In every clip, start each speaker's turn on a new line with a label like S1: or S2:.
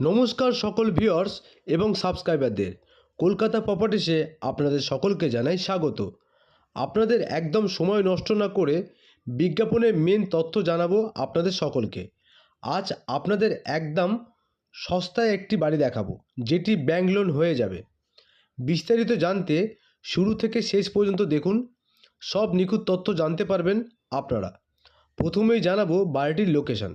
S1: নমস্কার সকল ভিউয়ার্স এবং সাবস্ক্রাইবারদের। কলকাতা প্রপার্টিসে আপনাদের সকলকে জানাই স্বাগত। আপনাদের একদম সময় নষ্ট না করে বিজ্ঞাপনের মেন তথ্য জানাব আপনাদের সকলকে। আজ আপনাদের একদম সস্তায় একটি বাড়ি দেখাবো, যেটি ব্যাংক লোন হয়ে যাবে। বিস্তারিত জানতে শুরু থেকে শেষ পর্যন্ত দেখুন, সব নিখুঁত তথ্য জানতে পারবেন আপনারা। প্রথমেই জানাব বাড়িটির লোকেশন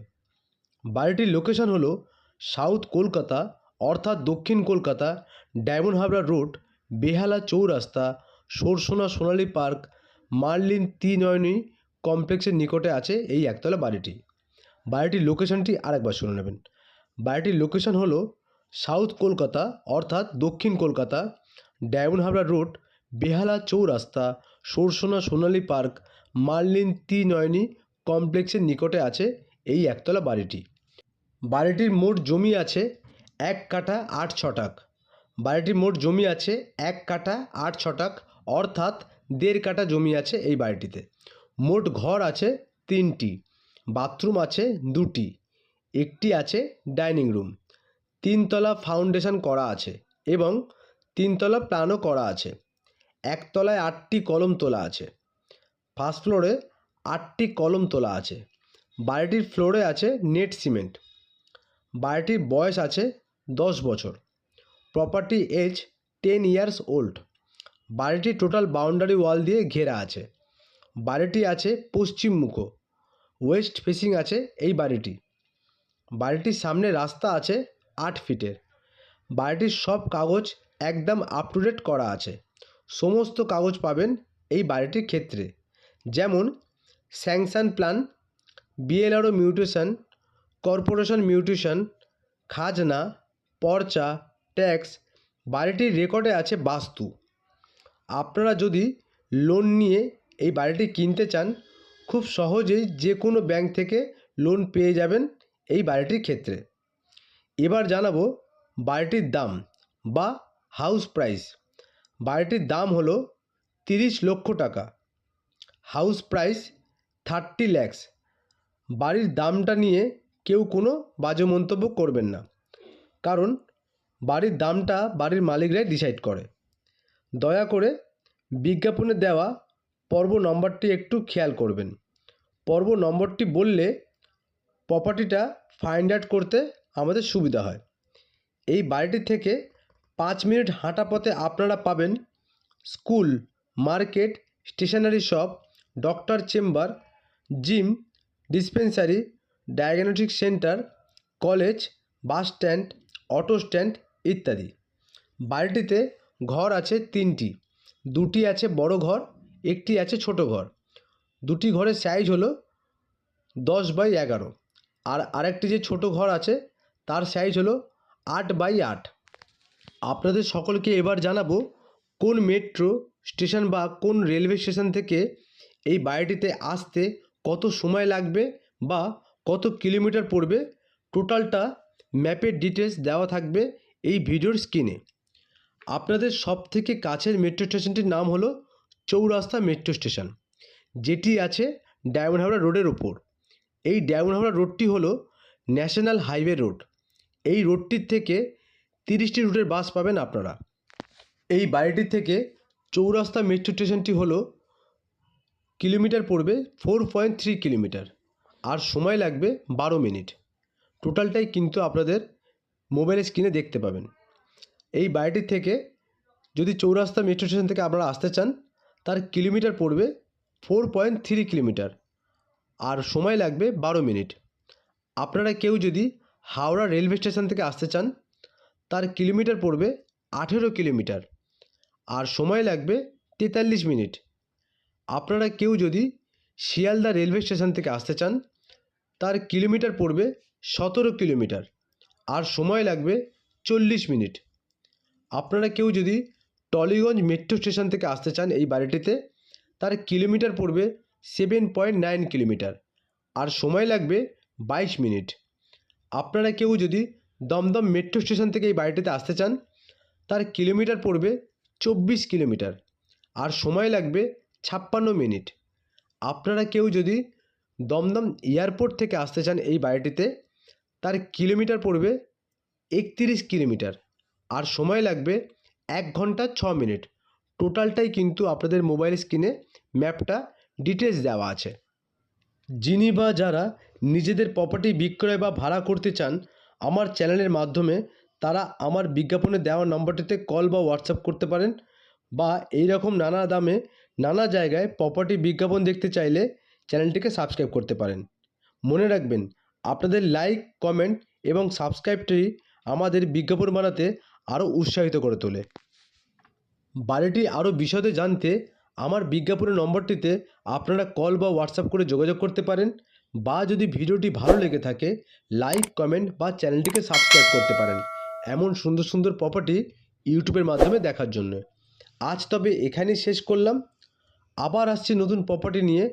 S1: বাড়িটির লোকেশন হলো সাউথ কলকাতা অর্থাৎ দক্ষিণ Kolkata, diamond Habra road, Behala Chowrasta, Sarsuna Sonali park, Merlin Trinayani কমপ্লেক্সের নিকটে আছে এই একতলা বাড়িটি। বাড়িটির লোকেশনটি আরেকবার শুনে নেবেন। বাড়িটির লোকেশন হলো সাউথ কলকাতা অর্থাৎ দক্ষিণ Kolkata, diamond Habra road, Behala Chowrasta, Sarsuna Sonali park, Merlin Trinayani কমপ্লেক্সের নিকটে আছে এই একতলা বাড়িটি। বাড়িটির মোট জমি আছে এক কাঠা আট ছটাক। বাড়িটির মোট জমি আছে এক কাঠা আট ছটাক, অর্থাৎ দেড় কাঠা জমি আছে এই বাড়িটিতে। মোট ঘর আছে তিনটি, বাথরুম আছে দুটি, একটি আছে ডাইনিং রুম। তিনতলা ফাউন্ডেশন করা আছে এবং তিনতলা প্ল্যানও করা আছে। একতলায় আটটি কলম তোলা আছে। ফার্স্ট ফ্লোরে আটটি কলম তোলা আছে। বাড়িটির ফ্লোরে আছে নেট সিমেন্ট। বাড়িটির বয়স আছে দশ বছর। Property age ten years old বাড়িটি টোটাল বাউন্ডারি ওয়াল দিয়ে ঘেরা আছে। বাড়িটি আছে পশ্চিম পশ্চিমমুখ ওয়েস্ট ফেসিং আছে এই বাড়িটি। বাড়িটির সামনে রাস্তা আছে আট ফিটের বাড়িটির সব কাগজ একদম আপ টু ডেট করা আছে। সমস্ত কাগজ পাবেন এই বাড়িটির ক্ষেত্রে। যেমন sanction plan BLRO mutation corporation mutation, খাজনা, পর্চা, ট্যাক্স, বাড়িটির রেকর্ডে আছে বাস্তু। আপনারা যদি লোন নিয়ে এই বাড়িটি কিনতে চান, খুব সহজেই যে কোনো ব্যাংক থেকে লোন পেয়ে যাবেন এই বাড়িটির ক্ষেত্রে। এবার জানাব বাড়িটির দাম বা হাউস প্রাইস বাড়িটির দাম হলো তিরিশ লক্ষ টাকা। হাউস প্রাইস থার্টি ল্যাক্স বাড়ির দামটা নিয়ে কেউ কোনো বাজে মন্তব্য করবেন না। কারণ বাড়ির দামটা বাড়ির মালিকরাই ডিসাইড করে। দয়া করে বিজ্ঞাপনে দেওয়া পর্ব নম্বরটি একটু খেয়াল করবেন। পর্ব নম্বরটি বললে প্রপার্টিটা ফাইন্ড আউট করতে আমাদের সুবিধা হয়। এই বাড়িটি থেকে পাঁচ মিনিট হাঁটা পথে আপনারা পাবেন school, market, stationery shop doctor chamber gym dispensary diagnostic centre, college, bus stand, auto stand ইত্যাদি। বাড়িটিতে ঘর আছে তিনটি। দুটি আছে বড় ঘর, একটি আছে ছোট ঘর। দুটি ঘরের সাইজ হলো দশ বাই এগারো। আর আরেকটি যে ছোট ঘর আছে, তার সাইজ হলো আট বাই আট। আপনাদের সকলকে এবার জানাব কোন মেট্রো স্টেশন বা কোন রেলওয়ে স্টেশন থেকে এই বাড়িটিতে আসতে কত সময় লাগবে বা কত কিলোমিটার পড়বে? টোটালটা ম্যাপের ডিটেলস দেওয়া থাকবে এই ভিডিওর স্ক্রিনে। আপনাদের সব থেকে কাছের মেট্রো স্টেশনটির নাম হলো চৌরাস্তা মেট্রো স্টেশন, যেটি আছে ডায়মন্ড হাবড়া রোডের ওপর এই ডায়মন্ড হাবড়া রোডটি হলো ন্যাশনাল হাইওয়ে রোড। এই রোডটির থেকে তিরিশটি রুটের বাস পাবেন আপনারা। এই বাড়িটি থেকে চৌরাস্তা মেট্রো স্টেশনটি হলো কিলোমিটার পড়বে ফোর পয়েন্ট থ্রি কিলোমিটার। আর সময় লাগবে বারো মিনিট। টোটালটাই কিন্তু আপনাদের মোবাইলের স্ক্রিনে দেখতে পাবেন। এই বাড়িটির থেকে যদি চৌরাস্তা মেট্রো স্টেশন থেকে আপনারা আসতে চান, তার কিলোমিটার পড়বে ফোর পয়েন্ট থ্রি কিলোমিটার আর সময় লাগবে বারো মিনিট। আপনারা কেউ যদি হাওড়া রেলওয়ে স্টেশন থেকে আসতে চান, তার কিলোমিটার পড়বে আঠেরো কিলোমিটার আর সময় লাগবে তেতাল্লিশ মিনিট। আপনারা কেউ যদি শিয়ালদা রেলওয়ে স্টেশন থেকে আসতে চান, তার কিলোমিটার পড়বে সতেরো কিলোমিটার আর সময় লাগবে চল্লিশ মিনিট। আপনারা কেউ যদি টলিগঞ্জ মেট্রো স্টেশন থেকে আসতে চান এই বাড়িটিতে, তার কিলোমিটার পড়বে সেভেন পয়েন্ট নাইন কিলোমিটার আর সময় লাগবে বাইশ মিনিট। আপনারা কেউ যদি দমদম মেট্রো স্টেশন থেকে এই বাড়িটিতে আসতে চান, তার কিলোমিটার পড়বে চব্বিশ কিলোমিটার আর সময় লাগবে ছাপ্পান্ন মিনিট। আপনারা কেউ যদি দমদম এয়ারপোর্ট থেকে আসতে চান এই বাড়িটিতে, তার কিলোমিটার পড়বে একতিরিশ কিলোমিটার। আর সময় লাগবে এক ঘণ্টা ছ মিনিট। টোটালটাই কিন্তু আপনাদের মোবাইল স্ক্রিনে ম্যাপটা ডিটেলস দেওয়া আছে। যিনি বা যারা নিজেদের প্রপার্টি বিক্রয় বা ভাড়া করতে চান, আমার চ্যানেলের মাধ্যমে তারা আমার বিজ্ঞাপনে দেওয়া নম্বরটিতে কল বা হোয়াটসঅ্যাপ করতে পারেন বা এই রকম নানা দামে নানা জায়গায় প্রপার্টি বিজ্ঞাপন দেখতে চাইলে চ্যানেলটিকে সাবস্ক্রাইব করতে পারেন। মনে রাখবেন, আপনাদের লাইক কমেন্ট এবং সাবস্ক্রাইবটি আমাদের বিজ্ঞাপন বানাতে আরও উৎসাহিত করে তোলে। বাড়িটি আরও বিশদে জানতে আমার বিজ্ঞাপনের নম্বরটিতে আপনারা কল বা হোয়াটসঅ্যাপ করে যোগাযোগ করতে পারেন বা যদি ভিডিওটি ভালো লেগে থাকে লাইক কমেন্ট বা চ্যানেলটিকে সাবস্ক্রাইব করতে পারেন এমন সুন্দর সুন্দর প্রপার্টি ইউটিউবের মাধ্যমে দেখার জন্য। আজ তবে এখানেই শেষ করলাম। আবার আসছি নতুন প্রপার্টি নিয়ে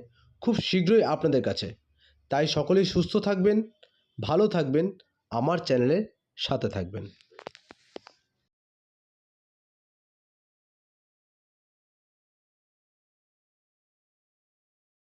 S1: খুব শীঘ্রই আপনাদের কাছে। তাই সকলেই সুস্থ থাকবেন, ভালো থাকবেন, আমার চ্যানেলের সাথে থাকবেন।